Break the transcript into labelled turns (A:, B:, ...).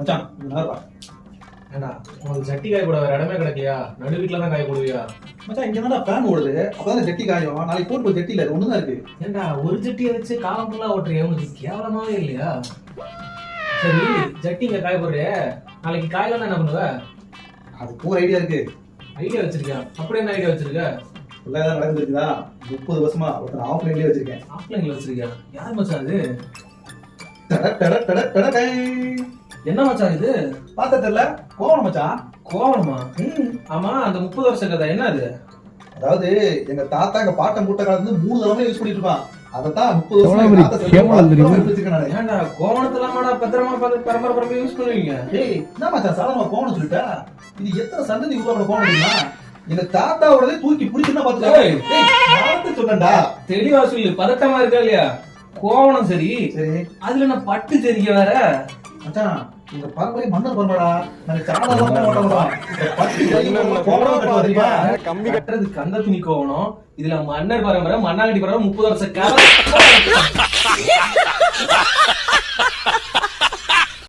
A: மச்சான் வா.
B: ஏண்டா உனக்கு சட்டி காய போட வேற இடமே கிடைக்கலையா? நடு வீட்டுல தான் காய போடுவியா?
A: மச்சான் இங்க தானே ஃபேன் ஓடுது. அப்பதான் ஜெட்டி காயும். நாளைக்கு போட்டு ஜெட்டி இல்ல ஒண்ணுதான் இருக்கு.
B: ஏண்டா ஒரு ஜட்டியை வச்சு காலம் ஃபுல்லா ஓட்டுறியா? உனக்கு கேவலமாவே இல்லையா? சரி ஜட்டி இங்க காய போடுறிய. நாளைக்கு காயலாம் என்ன பண்ணுவ?
A: அதுக்கு ஒரு ஐடியா இருக்கு.
B: ஐடியா வச்சிருக்கேன் அப்படி என்ன ஐடியா வச்சிருக்க?
A: உள்ள ஏதாவது நடந்துருக்குதா? முப்பது வருஷமா ஒருத்தர் ஆஃப்லைன்லயே வச்சிருக்கேன்.
B: ஆஃப்லைன்ல வச்சிருக்கியா? யார் மச்சான் இது
A: டட டட டட டட டை.
B: என்ன மச்சான் இது?
A: பார்த்தா தெரியல. கோவம் மச்சான்.
B: கோவணமா
A: ம்.
B: ஆமா அந்த முப்பது வருஷ கதை. என்ன அது?
A: அதாவது எங்க தாத்தா எங்க பாட்டன் மூட்டை காலத்துல இருந்து மூணு தலைமுறை யூஸ் பண்ணிட்டு இருப்பான். அதைத்தான் முப்பது வருஷம்.
B: ஏன்டா கோவணத்தெல்லாம் மாடா பத்திரமா பரம்பரை பரம்பரை யூஸ் பண்ணுவீங்க?
A: ஏய் என்ன மச்சான் சாதாரணமா கோவம் சொல்லிட்டா? இது எத்தனை சந்ததி உருவாக்கின கோவம் தெரியுமா? எங்க தாத்தாவோடதே தூக்கி பிடிச்சுன்னா பாத்துக்கோ சொன்னேன்டா.
B: தெளிவா சொல்லு பதட்டமா இருக்கா இல்லையா? கோவணம் சரி.
A: சரி.
B: அதுல நான் பட்டு தெரிக்க வேற.
A: மச்சான் எங்க பரம்பரை மன்னர் பரம்பரா நாங்க சாதாரணமா போக மாட்டோம் இந்த
C: கம்பி
B: கட்டுறது கந்த துணி கோவணம். இதுல மன்னர் பரம்பரை மண்ணாங்கட்டி பரம்பரை முப்பது வருஷ காலம்.